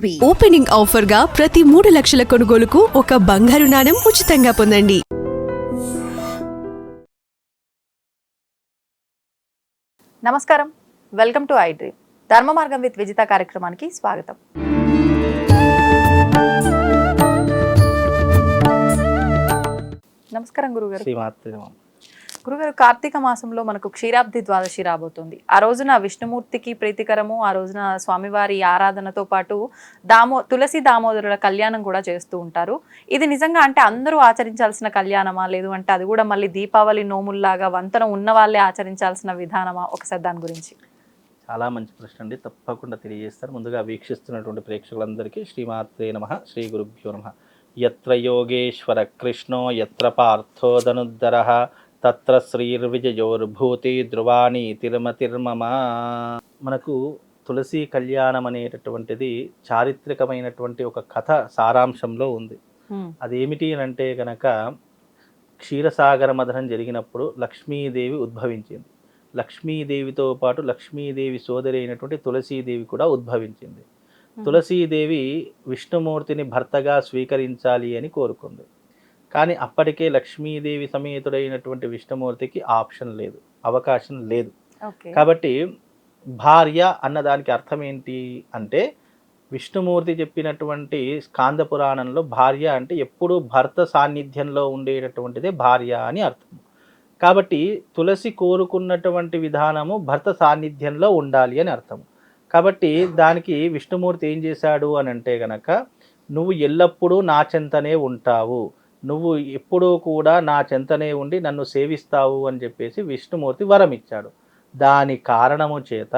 Ruby. Opening ఆఫర్గా ప్రతి మూడు లక్షల కొనుగోలుకు ఒక బంగారు నాణెం ఉచితంగా పొందండి. నమస్కారం. వెల్కమ్ టు ఐ డ్రీమ్ ధర్మ మార్గం విత్ విజిత కార్యక్రమానికి స్వాగతం. నమస్కారం గురుగారు. శ్రీమాత్రి గురుగారు కార్తీక మాసంలో మనకు క్షీరాబ్ది ద్వాదశి రాబోతుంది. ఆ రోజున విష్ణుమూర్తికి ప్రీతికరము ఆ రోజున స్వామివారి ఆరాధనతో పాటు దామో తులసి దామోదరుల కళ్యాణం కూడా చేస్తూ ఉంటారు. ఇది నిజంగా అంటే అందరూ ఆచరించాల్సిన కళ్యాణమా? లేదు అంటే అది కూడా మళ్ళీ దీపావళి నోముల్లాగా వంతన ఉన్న వాళ్ళే ఆచరించాల్సిన విధానమా? ఒకసారి దాని గురించి. చాలా మంచి ప్రశ్న అండి. తప్పకుండా తెలియజేస్తారు. ముందుగా వీక్షిస్తున్నటువంటి ప్రేక్షకులందరికీ శ్రీమాత్రే నమ. శ్రీ గురుభ్యో నమ. ఎత్ర యోగేశ్వర కృష్ణో ఎత్ర పార్థో ధనుద్ధర తత్ర శ్రీర్విజయోర్భూతి ధ్రువాణి తిరుమతిర్మమ. మనకు తులసి కళ్యాణం అనేటటువంటిది చారిత్రకమైనటువంటి ఒక కథ సారాంశంలో ఉంది. అదేమిటి అని అంటే కనుక క్షీరసాగర మదనం జరిగినప్పుడు లక్ష్మీదేవి ఉద్భవించింది. లక్ష్మీదేవితో పాటు లక్ష్మీదేవి సోదరి అయినటువంటి తులసీదేవి కూడా ఉద్భవించింది. తులసీదేవి విష్ణుమూర్తిని భర్తగా స్వీకరించాలి అని కోరుకుంది. కానీ అప్పటికే లక్ష్మీదేవి సమేతుడైనటువంటి విష్ణుమూర్తికి ఆప్షన్ లేదు అవకాశం లేదు. కాబట్టి భార్య అన్నదానికి అర్థం ఏంటి అంటే విష్ణుమూర్తి చెప్పినటువంటి స్కాంద పురాణంలో భార్య అంటే ఎప్పుడూ భర్త సాన్నిధ్యంలో ఉండేటటువంటిదే భార్య అని అర్థం. కాబట్టి తులసి కోరుకున్నటువంటి విధానము భర్త సాన్నిధ్యంలో ఉండాలి అని అర్థం. కాబట్టి దానికి విష్ణుమూర్తి ఏం చేశాడు అని అంటే గనక నువ్వు ఎల్లప్పుడూ నా చెంతనే ఉంటావు. నువ్వు ఎప్పుడూ కూడా నా చెంతనే ఉండి నన్ను సేవిస్తావు అని చెప్పేసి విష్ణుమూర్తి వరం ఇచ్చాడు దాని కారణము చేత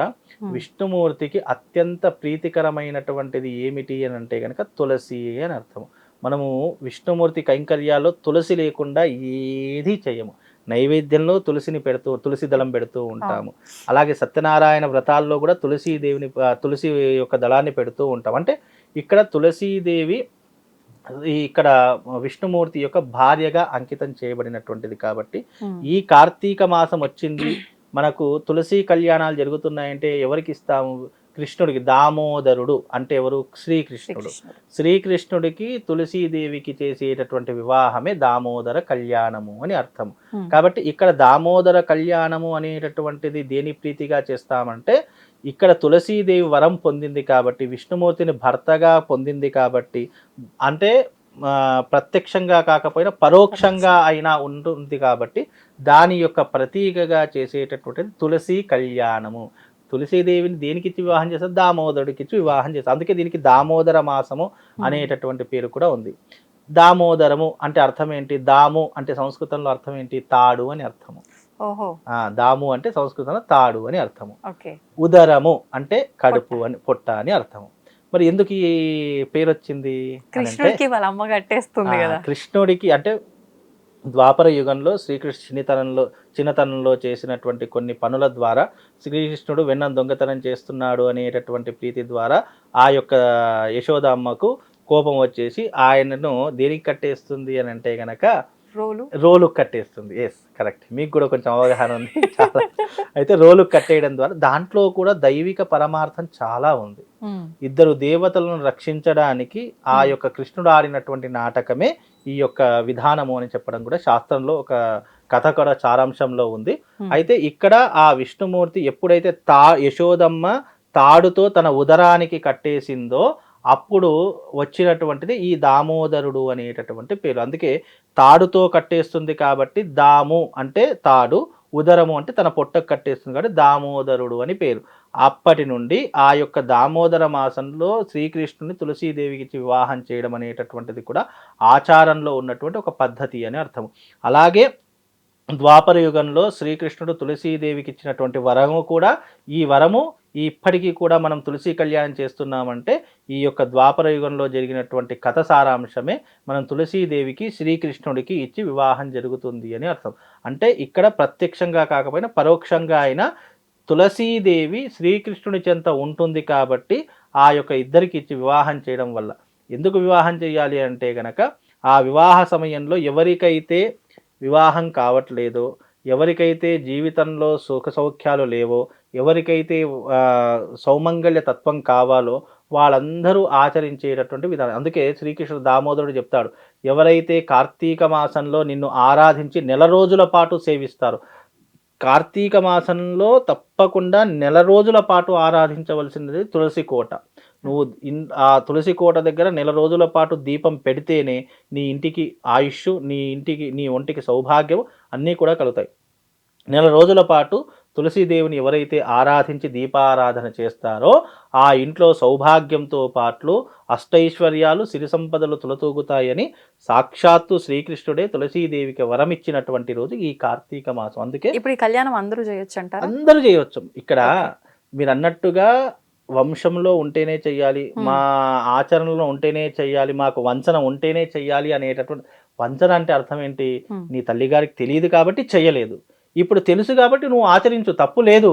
విష్ణుమూర్తికి అత్యంత ప్రీతికరమైనటువంటిది ఏమిటి అని అంటే కనుక తులసి అని అర్థం మనము విష్ణుమూర్తి కైంకర్యాల్లో తులసి లేకుండా ఏది చేయము నైవేద్యంలో తులసిని పెడుతూ తులసి దళం పెడుతూ ఉంటాము. అలాగే సత్యనారాయణ వ్రతాల్లో కూడా తులసీదేవిని తులసి యొక్క దళాన్ని పెడుతూ ఉంటాం. అంటే ఇక్కడ తులసీదేవి ఇక్కడ విష్ణుమూర్తి యొక్క భార్యగా అంకితం చేయబడినటువంటిది కాబట్టి హ్మ్. ఈ కార్తీక మాసం వచ్చింది మనకు తులసి కళ్యాణాలు జరుగుతున్నాయంటే ఎవరికి ఇస్తాము కృష్ణుడికి దామోదరుడు అంటే ఎవరు శ్రీకృష్ణుడు శ్రీకృష్ణుడు. శ్రీకృష్ణుడికి తులసీదేవికి చేసేటటువంటి వివాహమే దామోదర కళ్యాణము అని అర్థం హ్మ్. కాబట్టి ఇక్కడ దామోదర కళ్యాణము అనేటటువంటిది దేని ప్రీతిగా చేస్తామంటే ఇక్కడ తులసీదేవి వరం పొందింది కాబట్టి విష్ణుమూర్తిని భర్తగా పొందింది కాబట్టి అంటే ప్రత్యక్షంగా కాకపోయినా పరోక్షంగా అయినా ఉంటుంది కాబట్టి దాని యొక్క ప్రతీకగా చేసేటటువంటిది తులసి కళ్యాణము. తులసీదేవిని దేనికి ఇచ్చి వివాహం చేస్తారు దామోదరుడికి ఇచ్చి వివాహం చేస్తారు అందుకే దీనికి దామోదర మాసము అనేటటువంటి పేరు కూడా ఉంది. దామోదరము అంటే అర్థం ఏంటి? దాము అంటే సంస్కృతంలో అర్థం ఏంటి? తాడు అని అర్థము. దాము అంటే సంస్కృతంలో తాడు అని అర్థము. ఉదరము అంటే కడుపు అని పొట్ట అని అర్థము. మరి ఎందుకు ఈ పేరు వచ్చింది కృష్ణుడికి వాళ్ళ అమ్మ కట్టేస్తుంది కదా. కృష్ణుడికి అంటే ద్వాపర యుగంలో శ్రీకృష్ణ చిన్నతనంలో చిన్నతనంలో చేసినటువంటి కొన్ని పనుల ద్వారా శ్రీకృష్ణుడు వెన్న దొంగతనం చేస్తున్నాడు అనేటటువంటి ప్రీతి ద్వారా ఆ యొక్క యశోదమ్మకు కోపం వచ్చేసి ఆయనను దేనికి కట్టేస్తుంది అని అంటే గనక రోలు? రోలు కట్టేస్తుంది. ఎస్ కరెక్ట్ మీకు కూడా కొంచెం అవగాహన ఉంది. చాలా. అయితే రోలు కట్టేయడం ద్వారా దాంట్లో కూడా దైవిక పరమార్థం చాలా ఉంది. ఇద్దరు దేవతలను రక్షించడానికి ఆ యొక్క కృష్ణుడు ఆడినటువంటి నాటకమే ఈ యొక్క విధానము అని చెప్పడం కూడా శాస్త్రంలో ఒక కథ కూడా సారాంశంలో ఉంది. అయితే ఇక్కడ ఆ విష్ణుమూర్తి ఎప్పుడైతే తా యశోదమ్మ తాడుతో తన ఉదరానికి కట్టేసిందో అప్పుడు వచ్చినటువంటిది ఈ దామోదరుడు అనేటటువంటి పేరు. అందుకే తాడుతో కట్టేస్తుంది కాబట్టి దాము అంటే తాడు ఉదరము అంటే తన పొట్టకు కట్టేస్తుంది కాబట్టి దామోదరుడు అని పేరు. అప్పటి నుండి ఆ యొక్క దామోదర మాసంలో శ్రీకృష్ణుని తులసీదేవికి వివాహం చేయడం అనేటటువంటిది కూడా ఆచారంలో ఉన్నటువంటి ఒక పద్ధతి అని అర్థం అలాగే ద్వాపర యుగంలో శ్రీకృష్ణుడు తులసీదేవికి ఇచ్చినటువంటి వరము కూడా ఈ వరము ఇప్పటికీ కూడా మనం తులసి కళ్యాణం చేస్తున్నామంటే ఈ యొక్క ద్వాపర యుగంలో జరిగినటువంటి కథ సారాంశమే మనం తులసీదేవికి శ్రీకృష్ణుడికి ఇచ్చి వివాహం జరుగుతుంది అని అర్థం. అంటే ఇక్కడ ప్రత్యక్షంగా కాకపోయినా పరోక్షంగా అయినా తులసీదేవి శ్రీకృష్ణుడి చెంత ఉంటుంది కాబట్టి ఆ యొక్క ఇద్దరికి ఇచ్చి వివాహం చేయడం వల్ల. ఎందుకు వివాహం చేయాలి అంటే గనక ఆ వివాహ సమయంలో ఎవరికైతే వివాహం కావట్లేదో. ఎవరికైతే జీవితంలో సుఖ సౌఖ్యాలు లేవో ఎవరికైతే సౌమంగళ్య తత్వం కావాలో వాళ్ళందరూ ఆచరించేటటువంటి విధానం. అందుకే శ్రీకృష్ణుడు దామోదరుడు చెప్తాడు ఎవరైతే కార్తీక మాసంలో నిన్ను ఆరాధించి నెల రోజుల పాటు సేవిస్తారు కార్తీక మాసంలో తప్పకుండా నెల రోజుల పాటు ఆరాధించవలసినది తులసి కోట. నువ్వు ఇన్ ఆ తులసి కోట దగ్గర నెల రోజుల పాటు దీపం పెడితేనే నీ ఇంటికి ఆయుష్ నీ ఇంటికి నీ ఒంటికి సౌభాగ్యం అన్నీ కూడా కలుగుతాయి. నెల రోజుల పాటు తులసీదేవిని ఎవరైతే ఆరాధించి దీపారాధన చేస్తారో ఆ ఇంట్లో సౌభాగ్యంతో పాటు అష్టైశ్వర్యాలు సిరి సంపదలు తులతూగుతాయని సాక్షాత్తు శ్రీకృష్ణుడే తులసీదేవికి వరం ఇచ్చినటువంటి రోజు ఈ కార్తీక మాసం. అందుకే ఇప్పుడు ఈ కళ్యాణం అందరూ చేయొచ్చు అంటారా? అందరూ చేయవచ్చు ఇక్కడ. మీరు అన్నట్టుగా వంశంలో ఉంటేనే చెయ్యాలి. మా ఆచరణలో ఉంటేనే చెయ్యాలి మాకు వంచన ఉంటేనే చెయ్యాలి అనేటటువంటి వంచన అంటే అర్థం ఏంటి. నీ తల్లిగారికి తెలియదు కాబట్టి చెయ్యలేదు. ఇప్పుడు తెలుసు కాబట్టి నువ్వు ఆచరించు తప్పు లేదు.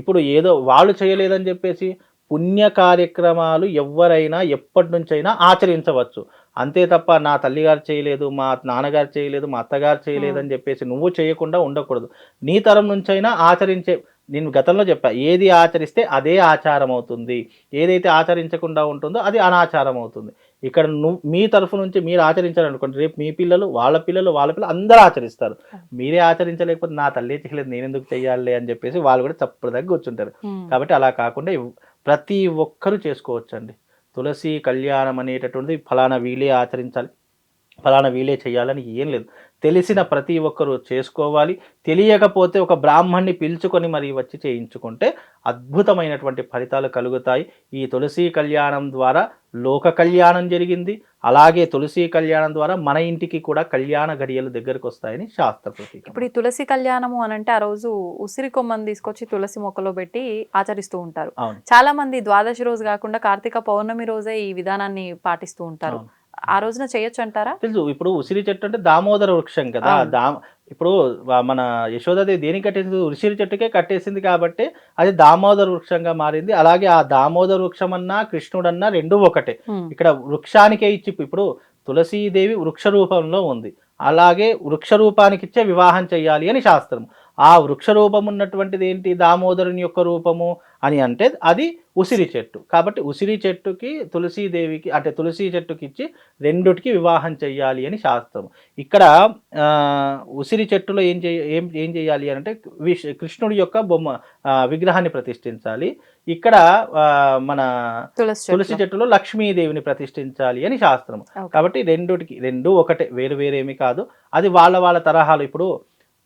ఇప్పుడు ఏదో వాళ్ళు చేయలేదని చెప్పేసి పుణ్య కార్యక్రమాలు ఎవరైనా ఎప్పటి నుంచైనా ఆచరించవచ్చు. అంతే తప్ప నా తల్లిగారు చేయలేదు మా నాన్నగారు చేయలేదు మా అత్తగారు చేయలేదు అని చెప్పేసి నువ్వు చేయకుండా ఉండకూడదు. నీ తరం నుంచైనా ఆచరించే నేను గతంలో చెప్పా ఏది ఆచరిస్తే అదే ఆచారం అవుతుంది ఏదైతే ఆచరించకుండా ఉంటుందో అది అనాచారం అవుతుంది ఇక్కడ నువ్వు మీ తరఫు నుంచి మీరు ఆచరించాలనుకోండి రేపు మీ పిల్లలు వాళ్ళ పిల్లలు వాళ్ళ పిల్లలు అందరూ ఆచరిస్తారు. మీరే ఆచరించలేకపోతే నా తల్లి చేయలేదు నేను ఎందుకు చెయ్యాలి అని చెప్పేసి వాళ్ళు కూడా చప్పుడు దగ్గర కూర్చుంటారు. కాబట్టి అలా కాకుండా ప్రతి ఒక్కరూ చేసుకోవచ్చండి. తులసి కళ్యాణం అనేటటువంటిది ఫలానా వీలే ఆచరించాలి. ఫలానా వీలే చేయాలని ఏం లేదు. తెలిసిన ప్రతి ఒక్కరూ చేసుకోవాలి. తెలియకపోతే ఒక బ్రాహ్మణ్ణి పిలుచుకొని మరి వచ్చి చేయించుకుంటే అద్భుతమైనటువంటి ఫలితాలు కలుగుతాయి. ఈ తులసి కళ్యాణం ద్వారా లోక కళ్యాణం జరిగింది. అలాగే తులసి కళ్యాణం ద్వారా మన ఇంటికి కూడా కళ్యాణ గడియలు దగ్గరకు వస్తాయని శాస్త్ర ప్రతీక. ఇప్పుడు ఈ తులసి కళ్యాణము అని అంటే ఆ రోజు ఉసిరి కొమ్మని తీసుకొచ్చి తులసి మొక్కలో పెట్టి ఆచరిస్తూ ఉంటారు. చాలా మంది ద్వాదశి రోజు కాకుండా కార్తీక పౌర్ణమి రోజే ఈ విధానాన్ని పాటిస్తూ ఉంటారు. ఆ రోజున చేయొచ్చు అంటారా తెలుసు. ఇప్పుడు ఉసిరి చెట్టు అంటే దామోదర వృక్షం కదా. దా ఇప్పుడు మన యశోదాదేవి దేనికి కట్టేసింది? ఉసిరి చెట్టుకే కట్టేసింది కాబట్టి అది దామోదర వృక్షంగా మారింది. అలాగే ఆ దామోదర వృక్షం అన్నా కృష్ణుడన్నా రెండు ఒకటే. ఇక్కడ వృక్షానికే ఇచ్చి ఇప్పుడు తులసీదేవి వృక్ష రూపంలో ఉంది. అలాగే వృక్ష రూపానికి ఇచ్చే వివాహం చేయాలి అని శాస్త్రం. ఆ వృక్ష రూపం ఉన్నటువంటిది ఏంటి దామోదరుని యొక్క రూపము అని అంటే అది ఉసిరి చెట్టు. కాబట్టి ఉసిరి చెట్టుకి తులసీదేవికి అంటే తులసి చెట్టుకి ఇచ్చి రెండుటికి వివాహం చెయ్యాలి అని శాస్త్రం ఇక్కడ ఉసిరి చెట్టులో ఏం చేయ ఏం ఏం చేయాలి అని అంటే విష్ కృష్ణుడి యొక్క బొమ్మ విగ్రహాన్ని ప్రతిష్ఠించాలి. ఇక్కడ మన తులసి. చెట్టులో. లక్ష్మీదేవిని ప్రతిష్ఠించాలి అని శాస్త్రం. కాబట్టి రెండుటికి రెండు ఒకటే వేరు వేరేమి కాదు. అది వాళ్ళ వాళ్ళ తరహాలు ఇప్పుడు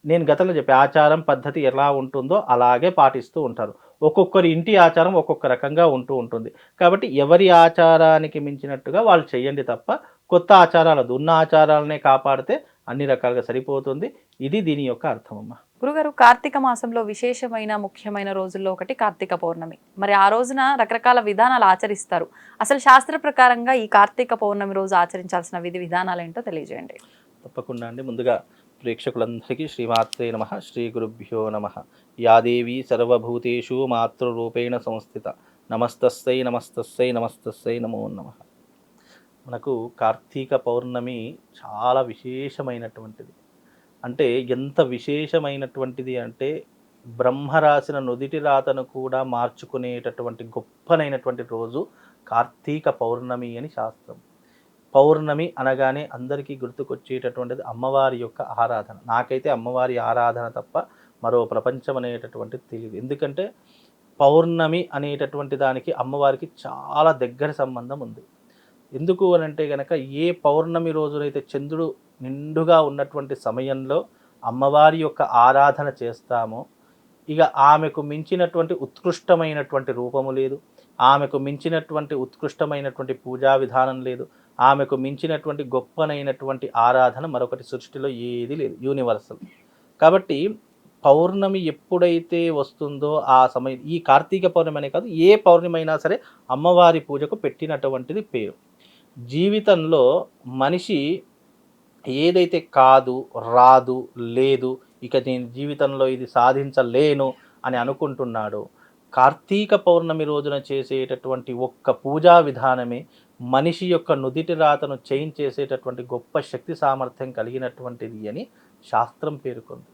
నేను గతంలో చెప్పే ఆచారం పద్ధతి ఎలా ఉంటుందో అలాగే పాటిస్తూ ఉంటారు. ఒక్కొక్కరి ఇంటి ఆచారం ఒక్కొక్క రకంగా ఉంటూ ఉంటుంది. కాబట్టి ఎవరి ఆచారానికి మించినట్టుగా వాళ్ళు చేయండి తప్ప కొత్త ఆచారాలు. ఉన్న ఆచారాలనే కాపాడితే అన్ని రకాలుగా సరిపోతుంది. ఇది దీని యొక్క అర్థం అమ్మా గురుగారు కార్తీక మాసంలో విశేషమైన ముఖ్యమైన రోజుల్లో ఒకటి కార్తీక పౌర్ణమి. మరి ఆ రోజున రకరకాల విధానాలు ఆచరిస్తారు. అసలు శాస్త్ర ప్రకారంగా ఈ కార్తీక పౌర్ణమి రోజు ఆచరించాల్సిన విధి విధానాలు ఏంటో తెలియజేయండి. తప్పకుండా అండి. ముందుగా ప్రేక్షకులందరికీ శ్రీమాత్రే నమ. శ్రీ గురుభ్యో నమ. యాదేవి సర్వభూతేషు మాతృరూపేణ సంస్థిత. నమస్తస్సై నమస్తస్సై నమస్తస్సై నమో నమ. మనకు కార్తీక పౌర్ణమి చాలా విశేషమైనటువంటిది. అంటే ఎంత విశేషమైనటువంటిది అంటే బ్రహ్మ రాసిన నుదిటి రాతను కూడా మార్చుకునేటటువంటి గొప్పనైనటువంటి రోజు కార్తీక పౌర్ణమి అని శాస్త్రం. పౌర్ణమి అనగానే అందరికీ గుర్తుకొచ్చేటటువంటిది అమ్మవారి యొక్క ఆరాధన. నాకైతే అమ్మవారి ఆరాధన తప్ప మరో ప్రపంచం అనేటటువంటిది తెలియదు ఎందుకంటే పౌర్ణమి అనేటటువంటి దానికి అమ్మవారికి చాలా దగ్గర సంబంధం ఉంది. ఎందుకు అని అంటే కనుక ఏ పౌర్ణమి రోజునైతే చంద్రుడు నిండుగా ఉన్నటువంటి సమయంలో అమ్మవారి యొక్క ఆరాధన చేస్తామో ఇక ఆమెకు మించినటువంటి ఉత్కృష్టమైనటువంటి రూపము లేదు. ఆమెకు మించినటువంటి ఉత్కృష్టమైనటువంటి పూజా విధానం లేదు. ఆమెకు మించినటువంటి గొప్పనైనటువంటి ఆరాధన మరొకటి సృష్టిలో ఏది లేదు యూనివర్సల్ కాబట్టి పౌర్ణమి ఎప్పుడైతే వస్తుందో ఆ సమయం ఈ కార్తీక పౌర్ణమి అనే కాదు ఏ పౌర్ణమి అయినా సరే అమ్మవారి పూజకు పెట్టినటువంటిది పేరు. జీవితంలో మనిషి ఏదైతే కాదు రాదు లేదు ఇక నేను జీవితంలో ఇది సాధించలేను అని అనుకుంటున్నాడు కార్తీక పౌర్ణమి రోజున చేసేటటువంటి ఒక్క పూజా విధానమే మనిషి యొక్క నుదిటి రాతను చేంజ్ చేసేటటువంటి గొప్ప శక్తి సామర్థ్యం కలిగినటువంటిది అని శాస్త్రం పేర్కొంది.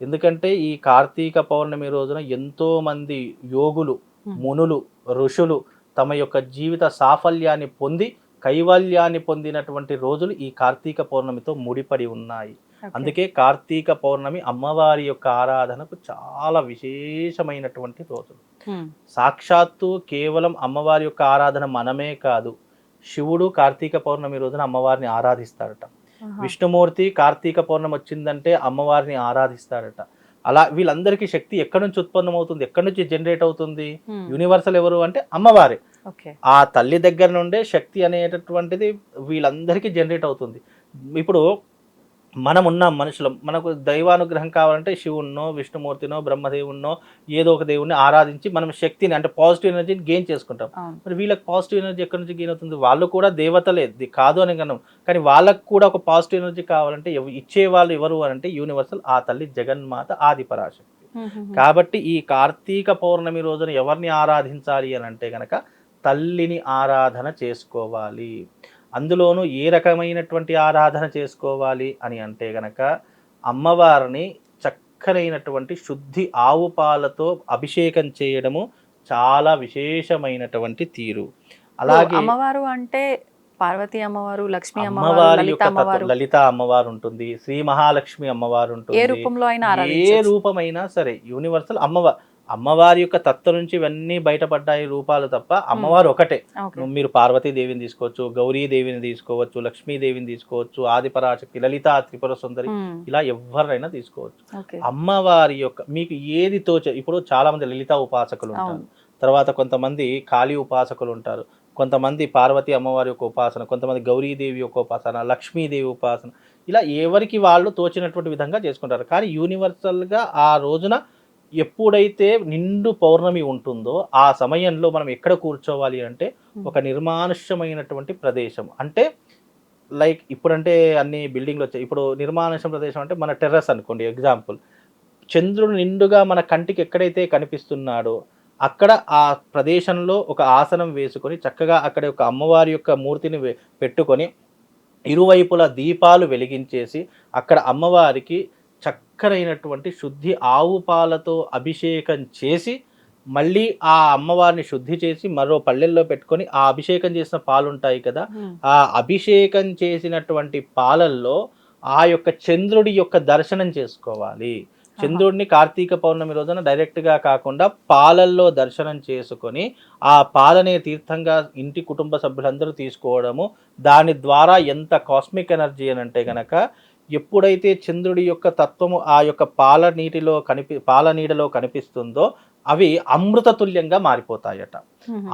ఎందుకంటే ఈ కార్తీక పౌర్ణమి రోజున ఎంతోమంది యోగులు మునులు ఋషులు తమ యొక్క జీవిత సాఫల్యాన్ని పొంది కైవల్యాన్ని పొందినటువంటి రోజులు ఈ కార్తీక పౌర్ణమితో ముడిపడి ఉన్నాయి. అందుకే కార్తీక పౌర్ణమి అమ్మవారి యొక్క ఆరాధనకు చాలా విశేషమైనటువంటి రోజులు. Hmm. సాక్షాత్తు కేవలం అమ్మవారి యొక్క ఆరాధన మనమే కాదు శివుడు కార్తీక పౌర్ణమి రోజున అమ్మవారిని ఆరాధిస్తాడట ఆహా. విష్ణుమూర్తి కార్తీక పౌర్ణమి వచ్చిందంటే అమ్మవారిని ఆరాధిస్తాడట అలా వీళ్ళందరికీ శక్తి ఎక్కడి నుంచి ఉత్పన్నమవుతుంది? ఎక్కడి నుంచి జనరేట్ అవుతుంది. యూనివర్సల్ ఎవరు అంటే అమ్మవారే. ఆ తల్లి దగ్గర నుండే శక్తి అనేటటువంటిది వీళ్ళందరికీ జనరేట్ అవుతుంది. ఇప్పుడు మనం ఉన్నాం మనుషులం. మనకు దైవానుగ్రహం కావాలంటే శివున్నో విష్ణుమూర్తినో బ్రహ్మదేవున్నో ఏదో ఒక దేవుణ్ణి ఆరాధించి మనం శక్తిని అంటే పాజిటివ్ ఎనర్జీని గెయిన్ చేసుకుంటాం. మరి వీళ్ళకి పాజిటివ్ ఎనర్జీ ఎక్కడి నుంచి గెయిన్ అవుతుంది? వాళ్ళు కూడా దేవతలే కాదు అని కన్నాం కానీ వాళ్ళకు కూడా ఒక పాజిటివ్ ఎనర్జీ కావాలంటే ఇచ్చే వాళ్ళు ఎవరు అని అంటే యూనివర్సల్ ఆ తల్లి జగన్మాత ఆది పరాశక్తి. కాబట్టి ఈ కార్తీక పౌర్ణమి రోజున ఎవరిని ఆరాధించాలి అని అంటే గనక తల్లిని ఆరాధన చేసుకోవాలి. అందులోనూ ఏ రకమైనటువంటి ఆరాధన చేసుకోవాలి అని అంటే గనక అమ్మవారిని చక్కనైనటువంటి శుద్ధి ఆవు పాలతో అభిషేకం చేయడము చాలా విశేషమైనటువంటి తీరు. అలాగే అమ్మవారు అంటే పార్వతి అమ్మవారు లక్ష్మీ అమ్మవారు లలిత యొక్క అమ్మవారు. లలిత అమ్మవారు ఉంటుంది శ్రీ మహాలక్ష్మి అమ్మవారు ఏ ఉంటుంది. రూపంలో అయినా ఏ రూపమైనా సరే యూనివర్సల్ అమ్మవారు అమ్మవారి యొక్క తత్వం నుంచి ఇవన్నీ బయటపడ్డాయి రూపాలు తప్ప అమ్మవారు ఒకటే. ఓకే మీరు పార్వతీ దేవిని తీసుకోవచ్చు గౌరీ దేవిని తీసుకోవచ్చు లక్ష్మీదేవిని తీసుకోవచ్చు ఆదిపరాశక్తి లలిత త్రిపుర సుందరి Hmm. ఇలా ఎవరినైనా తీసుకోవచ్చు. అమ్మవారి యొక్క మీకు ఏది తోచ ఇప్పుడు చాలా మంది లలిత ఉపాసకులు ఉంటారు. తర్వాత కొంతమంది కాళీ ఉపాసకులు ఉంటారు. కొంతమంది పార్వతి అమ్మవారి యొక్క ఉపాసన కొంతమంది గౌరీదేవి యొక్క ఉపాసన లక్ష్మీదేవి ఉపాసన ఇలా ఎవరికి వాళ్ళు తోచినటువంటి విధంగా చేసుకుంటారు. కానీ యూనివర్సల్గా ఆ రోజున ఎప్పుడైతే నిండు పౌర్ణమి ఉంటుందో ఆ సమయంలో మనం ఎక్కడ కూర్చోవాలి అంటే ఒక నిర్మానుష్యమైనటువంటి ప్రదేశం. అంటే లైక్ ఇప్పుడంటే అన్ని బిల్డింగ్లు వచ్చాయి. ఇప్పుడు నిర్మానుష్య ప్రదేశం అంటే మన టెర్రస్ అనుకోండి ఎగ్జాంపుల్. చంద్రుడు నిండుగా మన కంటికి ఎక్కడైతే కనిపిస్తున్నాడో అక్కడ ఆ ప్రదేశంలో ఒక ఆసనం వేసుకొని చక్కగా అక్కడ ఒక అమ్మవారి యొక్క మూర్తిని పెట్టుకొని ఇరువైపులా దీపాలు వెలిగించేసి అక్కడ అమ్మవారికి చక్కనైనటువంటి శుద్ధి ఆవు పాలతో అభిషేకం చేసి మళ్ళీ ఆ అమ్మవారిని శుద్ధి చేసి మరో పల్లెల్లో పెట్టుకొని ఆ అభిషేకం చేసిన పాలు ఉంటాయి కదా. ఆ అభిషేకం చేసినటువంటి పాలల్లో ఆ యొక్క చంద్రుడి యొక్క దర్శనం చేసుకోవాలి చంద్రుడిని కార్తీక పౌర్ణమి రోజున డైరెక్ట్గా కాకుండా పాలల్లో దర్శనం చేసుకొని ఆ పాలనే తీర్థంగా ఇంటి కుటుంబ సభ్యులందరూ తీసుకోవడము దాని ద్వారా ఎంత కాస్మిక్ ఎనర్జీ అని అంటే గనక ఎప్పుడైతే చంద్రుడి యొక్క తత్వము ఆ యొక్క పాల నీటిలో కనిపి పాల నీడలో కనిపిస్తుందో అవి అమృతతుల్యంగా మారిపోతాయట.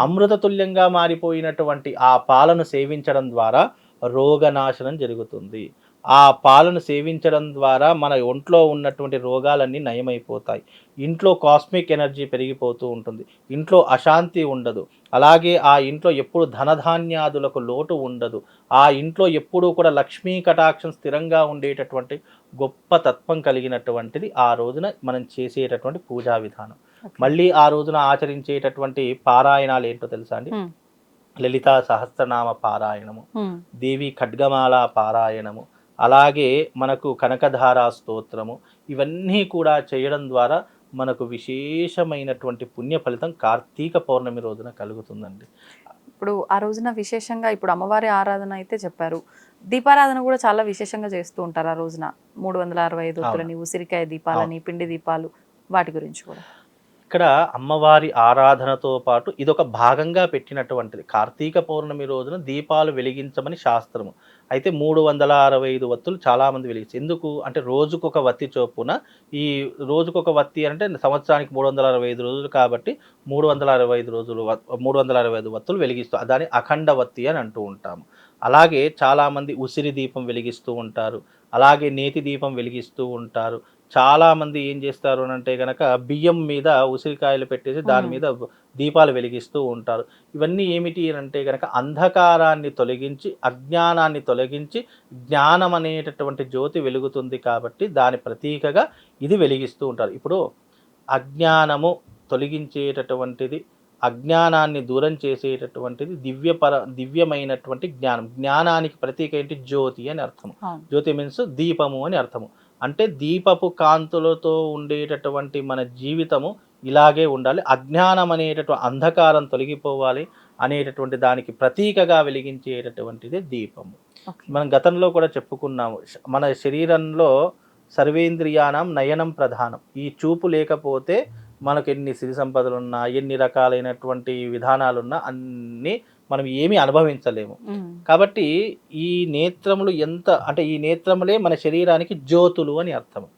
అమృతతుల్యంగా మారిపోయినటువంటి ఆ పాలను సేవించడం ద్వారా రోగనాశనం జరుగుతుంది ఆ పాలను సేవించడం ద్వారా మన ఒంట్లో ఉన్నటువంటి రోగాలన్నీ నయమైపోతాయి ఇంట్లో కాస్మిక్ ఎనర్జీ పెరిగిపోతూ ఉంటుంది ఇంట్లో అశాంతి ఉండదు అలాగే ఆ ఇంట్లో ఎప్పుడు ధనధాన్యాదులకు లోటు ఉండదు ఆ ఇంట్లో ఎప్పుడూ కూడా లక్ష్మీ కటాక్షం స్థిరంగా ఉండేటటువంటి గొప్ప తత్వం కలిగినటువంటిది ఆ రోజున మనం చేసేటటువంటి పూజా విధానం. మళ్ళీ ఆ రోజున ఆచరించేటటువంటి పారాయణాలు ఏంటో తెలుసా అండి. లలితా సహస్రనామ పారాయణము. దేవి ఖడ్గమాల పారాయణము అలాగే మనకు కనకధారా స్తోత్రము ఇవన్నీ కూడా చేయడం ద్వారా మనకు విశేషమైనటువంటి పుణ్య ఫలితం కార్తీక పౌర్ణమి రోజున కలుగుతుందండి. ఇప్పుడు ఆ రోజున విశేషంగా ఇప్పుడు అమ్మవారి ఆరాధన అయితే చెప్పారు. దీపారాధన కూడా చాలా విశేషంగా చేస్తూ ఉంటారు ఆ రోజున. మూడు వందల అరవై ఐదు ఒత్తులని ఉసిరికాయ దీపాలని పిండి దీపాలు వాటి గురించి కూడా. ఇక్కడ అమ్మవారి ఆరాధనతో పాటు ఇదొక భాగంగా పెట్టినటువంటిది. కార్తీక పౌర్ణమి రోజున దీపాలు వెలిగించమని శాస్త్రము. అయితే మూడు వందల అరవై ఐదు వత్తులు చాలామంది వెలిగించారు ఎందుకు? అంటే రోజుకొక వత్తి చొప్పున ఈ రోజుకొక వత్తి అంటే సంవత్సరానికి మూడు వందల అరవై ఐదు రోజులు కాబట్టి మూడు వందల అరవై ఐదు రోజులు వత్- మూడు వందల అరవై ఐదు వత్తులు వెలిగిస్తూ దాన్ని అఖండ వత్తి అని అంటూ ఉంటాము. అలాగే చాలామంది ఉసిరి దీపం వెలిగిస్తూ ఉంటారు. అలాగే నేతి దీపం వెలిగిస్తూ ఉంటారు. చాలా మంది ఏం చేస్తారు అని అంటే గనక బియ్యం మీద ఉసిరికాయలు పెట్టేసి దాని. మీద దీపాలు వెలిగిస్తూ ఉంటారు. ఇవన్నీ ఏమిటి అని అంటే గనక అంధకారాన్ని తొలగించి అజ్ఞానాన్ని తొలగించి జ్ఞానం అనేటటువంటి జ్యోతి వెలుగుతుంది కాబట్టి దాని ప్రతీకగా ఇది వెలిగిస్తూ ఉంటారు. ఇప్పుడు అజ్ఞానము తొలగించేటటువంటిది అజ్ఞానాన్ని దూరం చేసేటటువంటిది దివ్యపర దివ్యమైనటువంటి జ్ఞానం. జ్ఞానానికి ప్రతీక ఏంటి? జ్యోతి అని అర్థం అవును. జ్యోతి మీన్స్ దీపము అని అర్థము. అంటే దీపపు కాంతులతో ఉండేటటువంటి మన జీవితము ఇలాగే ఉండాలి. అజ్ఞానం అనేటటువంటి అంధకారం తొలగిపోవాలి అనేటటువంటి దానికి ప్రతీకగా వెలిగించేటటువంటిది దీపము. మనం గతంలో కూడా చెప్పుకున్నాము. మన శరీరంలో సర్వేంద్రియానం నయనం ప్రధానం. ఈ చూపు లేకపోతే మనకు ఎన్ని సిరి సంపదలున్నా ఎన్ని రకాలైనటువంటి విధానాలున్నా అన్నీ మనం ఏమీ అనుభవించలేము. కాబట్టి ఈ నేత్రములు ఎంత అంటే ఈ నేత్రములే మన శరీరానికి జ్యోతులు అని అర్థము.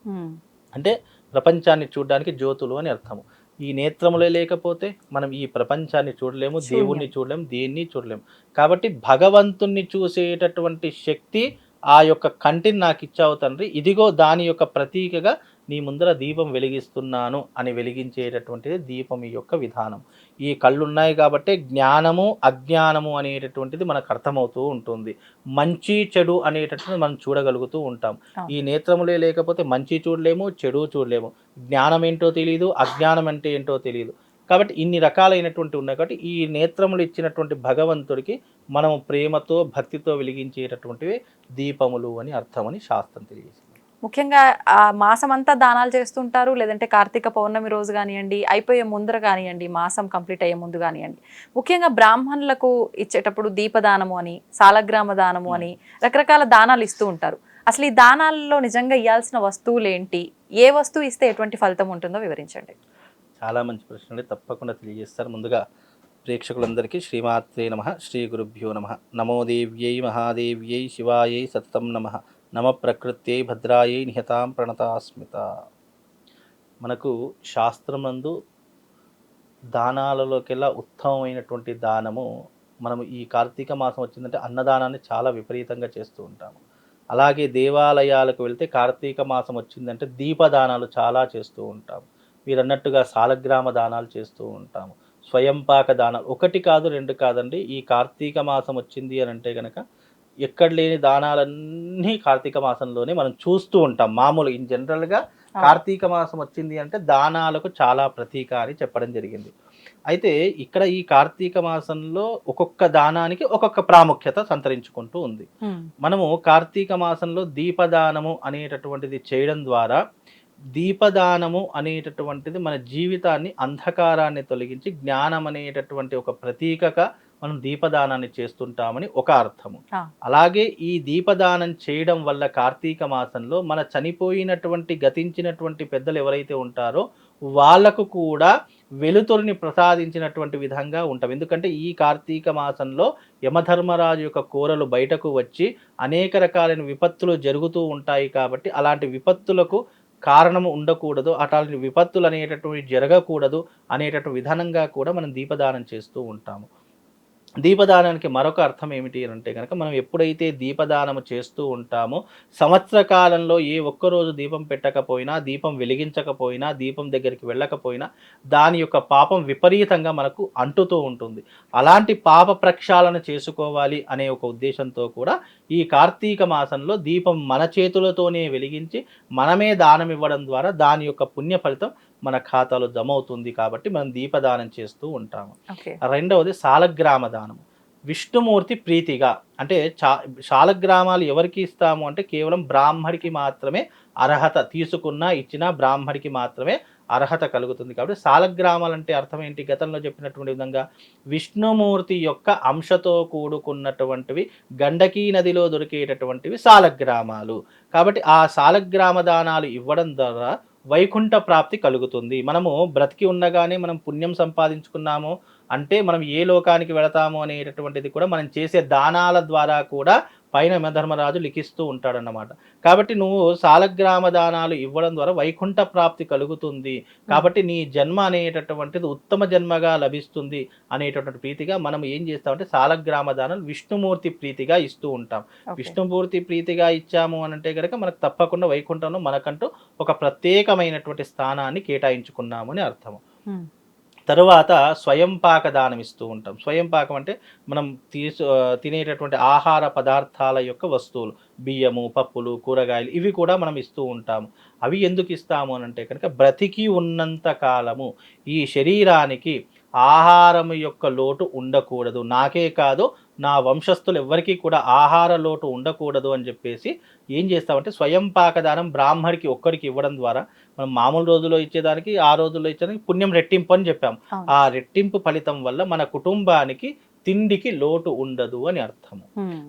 అంటే ప్రపంచాన్ని చూడడానికి జ్యోతులు అని అర్థము ఈ నేత్రములే లేకపోతే మనం ఈ ప్రపంచాన్ని చూడలేము. దేవుణ్ణి చూడలేము దేన్ని చూడలేము కాబట్టి భగవంతుణ్ణి చూసేటటువంటి శక్తి ఆ యొక్క కంటిని నాకు ఇచ్చావు తండ్రి ఇదిగో దాని యొక్క ప్రతీకగా నీ ముందర దీపం వెలిగిస్తున్నాను అని వెలిగించేటటువంటిది దీపం యొక్క విధానం. ఈ కళ్ళు ఉన్నాయి కాబట్టి జ్ఞానము అజ్ఞానము అనేటటువంటిది మనకు అర్థమవుతూ ఉంటుంది. మంచి చెడు అనేటటువంటిది మనం చూడగలుగుతూ ఉంటాం. ఈ నేత్రములే లేకపోతే మంచి చూడలేము చెడు చూడలేము. జ్ఞానం ఏంటో తెలియదు అజ్ఞానం అంటే ఏంటో తెలియదు కాబట్టి ఇన్ని రకాలైనటువంటి ఉన్నాయి. కాబట్టి ఈ నేత్రములు ఇచ్చినటువంటి భగవంతుడికి మనం ప్రేమతో భక్తితో వెలిగించేటటువంటివి దీపములు అని అర్థమని శాస్త్రం తెలియజేసింది. ముఖ్యంగా ఆ మాసం అంతా దానాలు చేస్తుంటారు లేదంటే కార్తీక పౌర్ణమి రోజు కానివ్వండి అయిపోయే ముందర కానివ్వండి మాసం కంప్లీట్ అయ్యే ముందు కానివ్వండి. ముఖ్యంగా బ్రాహ్మణులకు ఇచ్చేటప్పుడు దీపదానము అని సాలగ్రామ దానము అని రకరకాల దానాలు ఇస్తూ ఉంటారు. అసలు ఈ దానాలలో నిజంగా ఇవ్వాల్సిన వస్తువులు ఏంటి ఏ వస్తువు ఇస్తే ఎటువంటి ఫలితం ఉంటుందో వివరించండి. చాలా మంచి ప్రశ్నలు తప్పకుండా తెలియజేస్తారు. ముందుగా ప్రేక్షకులందరికీ శ్రీమాత్రే నమ. శ్రీ గురుభ్యో నమ. నమో దేవ్యై మహాదేవ్యై శివాయై సతతం నమ. నమ ప్రకృత్యై భద్రాయై నిహతాం ప్రణతాస్మిత. మనకు శాస్త్రమందు దానాలలోకెల్లా ఉత్తమమైనటువంటి దానము మనము ఈ కార్తీక మాసం వచ్చిందంటే అన్నదానాన్ని చాలా విపరీతంగా చేస్తూ ఉంటాము. అలాగే దేవాలయాలకు వెళ్తే కార్తీక మాసం వచ్చిందంటే దీపదానాలు చాలా చేస్తూ ఉంటాము. మీరు అన్నట్టుగా సాలగ్రామ దానాలు చేస్తూ ఉంటాము. స్వయంపాక దానాలు ఒకటి కాదు రెండు కాదండి. ఈ కార్తీక మాసం వచ్చింది అని అంటే కనుక ఎక్కడ లేని దానాలన్నీ కార్తీక మాసంలోనే మనం చూస్తూ ఉంటాం. మామూలు ఇన్ జనరల్గా కార్తీక మాసం వచ్చింది అంటే దానాలకు చాలా ప్రతీక అని చెప్పడం జరిగింది. అయితే ఇక్కడ ఈ కార్తీక మాసంలో ఒక్కొక్క దానానికి ఒక్కొక్క ప్రాముఖ్యత సంతరించుకుంటూ ఉంది. మనము కార్తీక మాసంలో దీపదానము అనేటటువంటిది చేయడం ద్వారా దీపదానము అనేటటువంటిది మన జీవితాన్ని అంధకారాన్ని తొలగించి జ్ఞానం అనేటటువంటి ఒక ప్రతీకగా మనం దీపదానాన్ని చేస్తుంటామని ఒక అర్థము. అలాగే ఈ దీపదానం చేయడం వల్ల కార్తీక మాసంలో మన చనిపోయినటువంటి గతించినటువంటి పెద్దలు ఎవరైతే ఉంటారో వాళ్ళకు కూడా వెలుతురిని ప్రసాదించినటువంటి విధంగా ఉంటాం. ఎందుకంటే ఈ కార్తీక మాసంలో యమధర్మరాజు యొక్క కూరలు బయటకు వచ్చి అనేక రకాలైన విపత్తులు జరుగుతూ ఉంటాయి కాబట్టి అలాంటి విపత్తులకు కారణము ఉండకూడదు. అట్లాంటి విపత్తులు అనేటటువంటి జరగకూడదు అనేటటువంటి విధానంగా కూడా మనం దీపదానం చేస్తూ ఉంటాము. దీపదానానికి మరొక అర్థం ఏమిటి అని అంటే కనుక మనం ఎప్పుడైతే దీపదానము చేస్తూ ఉంటామో సంవత్సర కాలంలో ఏ ఒక్కరోజు దీపం పెట్టకపోయినా దీపం వెలిగించకపోయినా దీపం దగ్గరికి వెళ్ళకపోయినా దాని యొక్క పాపం విపరీతంగా మనకు అంటుతూ ఉంటుంది. అలాంటి పాప ప్రక్షాళన చేసుకోవాలి అనే ఒక ఉద్దేశంతో కూడా ఈ కార్తీక మాసంలో దీపం మన చేతులతోనే వెలిగించి మనమే దానం ఇవ్వడం ద్వారా దాని యొక్క పుణ్య ఫలితం మన ఖాతాలో జమ అవుతుంది కాబట్టి మనం దీపదానం చేస్తూ ఉంటాము. రెండవది సాలగ్రామ దానం విష్ణుమూర్తి ప్రీతిగా అంటే చా శాలగ్రామాలు ఎవరికి ఇస్తాము అంటే కేవలం బ్రాహ్మడికి మాత్రమే అర్హత తీసుకున్నా ఇచ్చినా బ్రాహ్మడికి మాత్రమే అర్హత కలుగుతుంది కాబట్టి సాలగ్రామాలు అంటే అర్థం ఏంటి? గతంలో చెప్పినటువంటి విధంగా విష్ణుమూర్తి యొక్క అంశతో కూడుకున్నటువంటివి గండకీ నదిలో దొరికేటటువంటివి సాలగ్రామాలు. కాబట్టి ఆ సాలగ్రామ దానాలు ఇవ్వడం ద్వారా వైకుంఠ ప్రాప్తి కలుగుతుంది. మనము బ్రతికి ఉండగానే మనం పుణ్యం సంపాదించుకున్నాము అంటే మనం ఏ లోకానికి వెళతాము అనేటటువంటిది కూడా మనం చేసే దానాల ద్వారా కూడా పైన యమధర్మరాజు లిఖిస్తూ ఉంటాడన్నమాట కాబట్టి నువ్వు సాలగ్రామ దానాలు ఇవ్వడం ద్వారా వైకుంఠ ప్రాప్తి కలుగుతుంది కాబట్టి నీ జన్మ అనేటటువంటిది ఉత్తమ జన్మగా లభిస్తుంది అనేటటువంటి ప్రీతిగా మనం ఏం చేస్తామంటే సాలగ్రామ దానాలు విష్ణుమూర్తి ప్రీతిగా ఇస్తూ ఉంటాం. విష్ణుమూర్తి ప్రీతిగా ఇచ్చాము అని అంటే కనుక మనకు తప్పకుండా వైకుంఠంలో మనకంటూ ఒక ప్రత్యేకమైనటువంటి స్థానాన్ని కేటాయించుకున్నాము అని అర్థము ఉమ్. తరువాత స్వయం పాక దానం ఇస్తూ ఉంటాం. స్వయం పాకం అంటే మనం తీసు తినేటటువంటి ఆహార పదార్థాల యొక్క వస్తువులు బియ్యము పప్పులు కూరగాయలు ఇవి కూడా మనం ఇస్తూ ఉంటాము. అవి ఎందుకు ఇస్తాము అని అంటే కనుక బ్రతికి ఉన్నంత కాలము ఈ శరీరానికి ఆహారం యొక్క లోటు ఉండకూడదు. నాకే కాదు నా వంశస్థులు ఎవ్వరికీ కూడా ఆహార లోటు ఉండకూడదు అని చెప్పేసి ఏం చేస్తామంటే స్వయం పాకదానం బ్రాహ్మడికి ఒక్కరికి ఇవ్వడం ద్వారా మనం మామూలు రోజుల్లో ఇచ్చేదానికి ఆ రోజుల్లో ఇచ్చేదానికి పుణ్యం రెట్టింపు అని చెప్పాం. ఆ రెట్టింపు ఫలితం వల్ల మన కుటుంబానికి తిండికి లోటు ఉండదు అని అర్థము.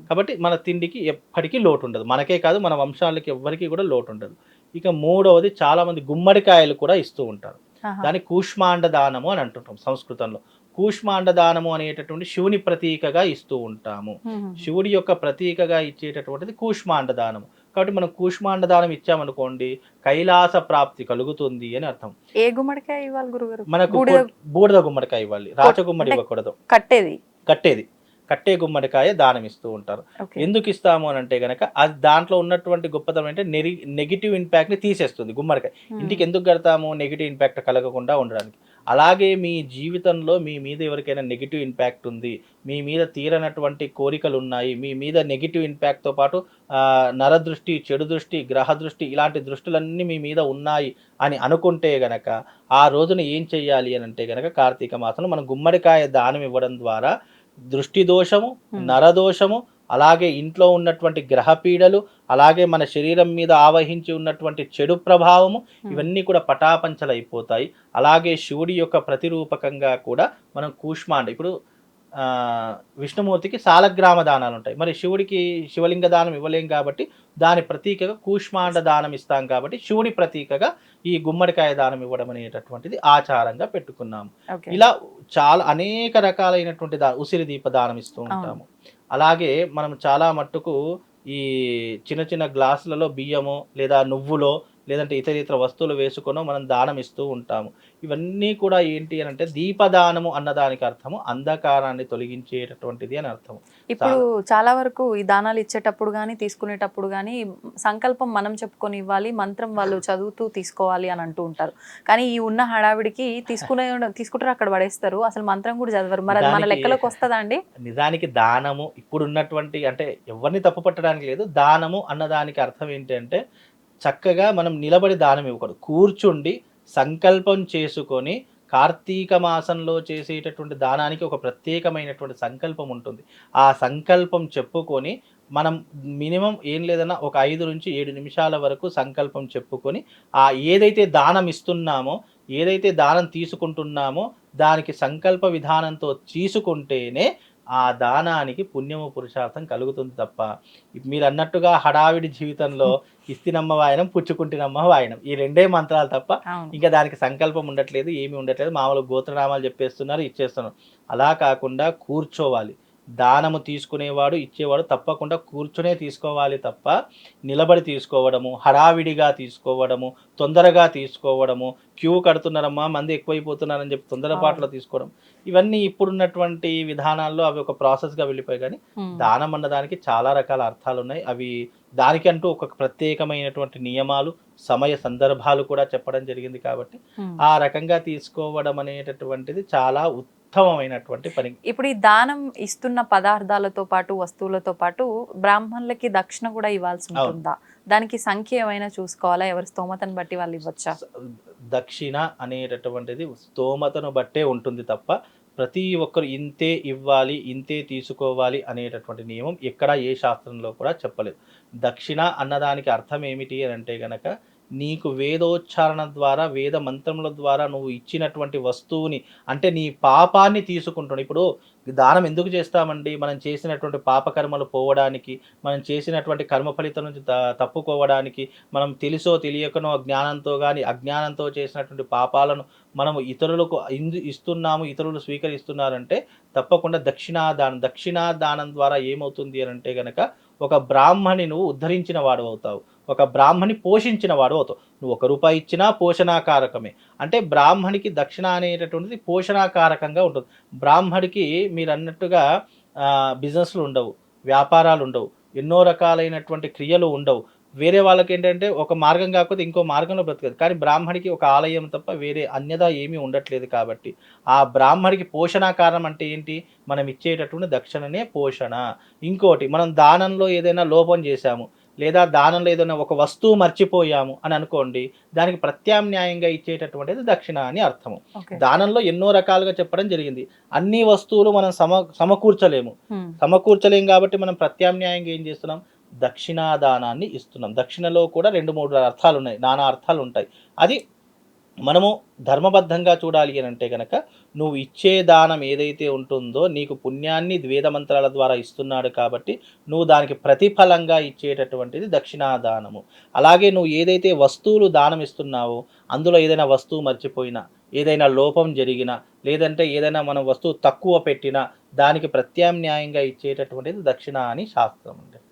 కాబట్టి మన తిండికి ఎప్పటికీ లోటు ఉండదు మనకే కాదు మన వంశాలకి ఎవ్వరికీ కూడా లోటు ఉండదు ఇక మూడవది చాలా మంది గుమ్మడికాయలు కూడా ఇస్తూ ఉంటారు. దాన్ని కూష్మాండ దానము అని అంటుంటాం సంస్కృతంలో కూష్మాండ దానము అనేటటువంటి శివుని ప్రతీకగా ఇస్తూ ఉంటాము. శివుడి యొక్క ప్రతీకగా ఇచ్చేటటువంటిది కూష్మాండ దానము కాబట్టి మనం కూష్మాండ దానం ఇచ్చామనుకోండి కైలాస ప్రాప్తి కలుగుతుంది అని అర్థం. ఏ గుమ్మడికాయ ఇవ్వాలి గురుగారు? మనకు బూడిద గుమ్మడికాయ ఇవ్వాలి రాచగుమ్మడి ఇవ్వకూడదు. కట్టేది? కట్టేది. కట్టే గుమ్మడికాయ దానం ఇస్తూ ఉంటారు. ఎందుకు ఇస్తాము అని అంటే గనక అది దాంట్లో ఉన్నటువంటి గొప్పతనం అంటే నెగిటివ్ ఇంపాక్ట్ని తీసేస్తుంది గుమ్మడికాయ. ఉమ్. ఇంటికి ఎందుకు కడతాము నెగిటివ్ ఇంపాక్ట్ కలగకుండా ఉండడానికి. అలాగే మీ జీవితంలో మీ మీద ఎవరికైనా నెగిటివ్ ఇంపాక్ట్ ఉంది మీ మీద తీరనటువంటి కోరికలు ఉన్నాయి మీ మీద నెగిటివ్ ఇంపాక్ట్తో పాటు నరదృష్టి చెడు దృష్టి గ్రహ దృష్టి ఇలాంటి దృష్టిలన్నీ మీ మీద ఉన్నాయి అని అనుకుంటే గనక ఆ రోజున ఏం చెయ్యాలి అని అంటే గనక కార్తీక మాసంలో మనం గుమ్మడికాయ దానం ఇవ్వడం ద్వారా దృష్టి దోషము. నరదోషము అలాగే ఇంట్లో ఉన్నటువంటి గ్రహ పీడలు అలాగే మన శరీరం మీద ఆవహించి ఉన్నటువంటి చెడు ప్రభావము Hmm. ఇవన్నీ కూడా పటాపంచలైపోతాయి. అలాగే శివుడి యొక్క ప్రతిరూపకంగా కూడా మనం కూష్మాండ ఇప్పుడు విష్ణుమూర్తికి సాలగ్రామ దానాలు ఉంటాయి. మరి శివుడికి శివలింగ దానం ఇవ్వలేం కాబట్టి దాని ప్రతీకగా కూష్మాండ దానం ఇస్తాం కాబట్టి శివుడి ప్రతీకగా ఈ గుమ్మడికాయ దానం ఇవ్వడం అనేటటువంటిది ఆచారంగా పెట్టుకున్నాము. ఇలా చాలా అనేక రకాలైనటువంటి దా ఉసిరి దీప దానం ఇస్తూ ఉంటాము. అలాగే మనం చాలా మట్టుకు ఈ చిన్న చిన్న గ్లాసులలో బియ్యము లేదా నువ్వులో లేదంటే ఇతర ఇతర వస్తువులు వేసుకొనో మనం దానం ఇస్తూ ఉంటాము. ఇవన్నీ కూడా ఏంటి అని అంటే దీపదానము అన్నదానికి అర్థము అంధకారాన్ని తొలగించేటటువంటిది అని అర్థము. ఇప్పుడు చాలా వరకు ఈ దానాలు ఇచ్చేటప్పుడు కానీ తీసుకునేటప్పుడు కానీ సంకల్పం మనం చెప్పుకొని ఇవ్వాలి మంత్రం వాళ్ళు చదువుతూ తీసుకోవాలి అని అంటూ ఉంటారు. కానీ ఈ ఉన్న హడావిడికి తీసుకునే తీసుకుంటారు అక్కడ పడేస్తారు. అసలు మంత్రం కూడా చదవరు. మరి మన లెక్కలోకి వస్తుందా అండి? నిజానికి దానము ఇప్పుడు ఉన్నటువంటి అంటే ఎవరిని తప్పు పట్టడానికి లేదు దానము అన్నదానికి అర్థం ఏంటి అంటే చక్కగా మనం నిలబడి దానం ఇవ్వకూడదు. కూర్చుండి సంకల్పం చేసుకొని కార్తీక మాసంలో చేసేటటువంటి దానానికి ఒక ప్రత్యేకమైనటువంటి సంకల్పం ఉంటుంది. ఆ సంకల్పం చెప్పుకొని మనం మినిమం ఏం లేదన్నా ఒక ఐదు నుంచి ఏడు నిమిషాల వరకు సంకల్పం చెప్పుకొని ఆ ఏదైతే దానం ఇస్తున్నామో ఏదైతే దానం తీసుకుంటున్నామో దానికి సంకల్ప విధానంతో తీసుకుంటేనే ఆ దానానికి పుణ్యము పురుషార్థం కలుగుతుంది తప్ప మీరు అన్నట్టుగా హడావిడి జీవితంలో ఇస్తినమ్మ వాయనం పుచ్చుకుంటినమ్మ వాయనం. ఈ రెండే మంత్రాలు తప్ప ఇంకా దానికి సంకల్పం ఉండట్లేదు ఏమీ ఉండట్లేదు. మామూలు గోత్రనామాలు చెప్పేస్తున్నారు ఇచ్చేస్తున్నారు. అలా కాకుండా కూర్చోవాలి. దానము తీసుకునేవాడు ఇచ్చేవాడు తప్పకుండా కూర్చునే తీసుకోవాలి తప్ప నిలబడి తీసుకోవడము హడావిడిగా తీసుకోవడము తొందరగా తీసుకోవడము క్యూ కడుతున్నారమ్మా మంది ఎక్కువైపోతున్నారని చెప్పి తొందరపాటులో తీసుకోవడం ఇవన్నీ ఇప్పుడున్నటువంటి విధానాల్లో అవి ఒక ప్రాసెస్గా వెళ్ళిపోయి కానీ. దానం అన్నదానికి చాలా రకాల అర్థాలు ఉన్నాయి అవి దానికంటూ ఒక ప్రత్యేకమైనటువంటి నియమాలు సమయ సందర్భాలు కూడా చెప్పడం జరిగింది కాబట్టి. ఆ రకంగా తీసుకోవడం అనేటటువంటిది చాలా ఉత్తమమైనటువంటి పని. ఇప్పుడు ఈ దానం ఇస్తున్న పదార్థాలతో పాటు వస్తువులతో పాటు బ్రాహ్మణులకి దక్షిణ కూడా ఇవ్వాల్సి ఉంటుందా? దానికి సంఖ్య ఏమైనా చూసుకోవాలా? ఎవరి స్తోమతను బట్టి వాళ్ళు ఇవ్వచ్చా? దక్షిణ అనేటటువంటిది స్తోమతను బట్టే ఉంటుంది తప్ప ప్రతి ఒక్కరు ఇంతే ఇవ్వాలి ఇంతే తీసుకోవాలి అనేటటువంటి నియమం ఎక్కడ ఏ శాస్త్రంలో కూడా చెప్పలేదు. దక్షిణ అన్నదానికి అర్థం ఏమిటి అని అంటే గనక నీకు వేదోచ్చారణ ద్వారా వేద మంత్రముల ద్వారా నువ్వు ఇచ్చినటువంటి వస్తువుని అంటే నీ పాపాన్ని తీసుకుంటున్నావు. ఇప్పుడు దానం ఎందుకు చేస్తామండి? మనం చేసినటువంటి పాపకర్మలు పోవడానికి మనం చేసినటువంటి కర్మ ఫలితం నుంచి త- తప్పుకోవడానికి మనం తెలుసో తెలియకనో జ్ఞానంతో కానీ అజ్ఞానంతో చేసినటువంటి పాపాలను మనము ఇతరులకు ఇందు ఇస్తున్నాము ఇతరులు స్వీకరిస్తున్నారంటే తప్పకుండా దక్షిణాదానం దక్షిణాదానం ద్వారా ఏమవుతుంది అని అంటే కనుక ఒక బ్రాహ్మణి నువ్వు ఉద్ధరించిన వాడు అవుతావు. ఒక బ్రాహ్మణి పోషించిన వాడు అవుతావు. నువ్వు ఒక రూపాయి ఇచ్చినా పోషణాకారకమే. అంటే బ్రాహ్మణికి దక్షిణ అనేటటువంటిది పోషణాకారకంగా ఉంటుంది. బ్రాహ్మడికి మీరు అన్నట్టుగా బిజినెస్లు ఉండవు. వ్యాపారాలు ఉండవు. ఎన్నో రకాలైనటువంటి క్రియలు ఉండవు. వేరే వాళ్ళకి ఏంటంటే ఒక మార్గం కాకపోతే ఇంకో మార్గంలో బ్రతకదు. కానీ బ్రాహ్మడికి ఒక ఆలయం తప్ప వేరే అన్యదా ఏమీ ఉండట్లేదు కాబట్టి ఆ బ్రాహ్మడికి పోషణాకారం అంటే ఏంటి? మనం ఇచ్చేటటువంటి దక్షిణనే పోషణ. ఇంకోటి మనం దానంలో ఏదైనా లోపం చేశాము లేదా దానంలో ఏదైనా ఒక వస్తువు మర్చిపోయాము అని అనుకోండి దానికి ప్రత్యామ్నాయంగా ఇచ్చేటటువంటిది దక్షిణ అని అర్థము. దానంలో ఎన్నో రకాలుగా చెప్పడం జరిగింది. అన్ని వస్తువులు మనం సమ సమకూర్చలేము. ఉమ్. సమకూర్చలేం కాబట్టి మనం ప్రత్యామ్నాయంగా ఏం చేస్తున్నాం? దక్షిణాదానాన్ని ఇస్తున్నాం. దక్షిణలో కూడా రెండు మూడు అర్థాలు ఉన్నాయి నానా అర్థాలు ఉంటాయి అది మనము ధర్మబద్ధంగా చూడాలి అని అంటే కనుక నువ్వు ఇచ్చే దానం ఏదైతే ఉంటుందో నీకు పుణ్యాన్ని ద్వేద మంత్రాల ద్వారా ఇస్తున్నాడు కాబట్టి నువ్వు దానికి ప్రతిఫలంగా ఇచ్చేటటువంటిది దక్షిణాదానము. అలాగే నువ్వు ఏదైతే వస్తువులు దానం ఇస్తున్నావో అందులో ఏదైనా వస్తువు మర్చిపోయినా ఏదైనా లోపం జరిగినా లేదంటే ఏదైనా మనం వస్తువు తక్కువ పెట్టినా దానికి ప్రత్యామ్నాయంగా ఇచ్చేటటువంటిది దక్షిణ అని శాస్త్రం అండి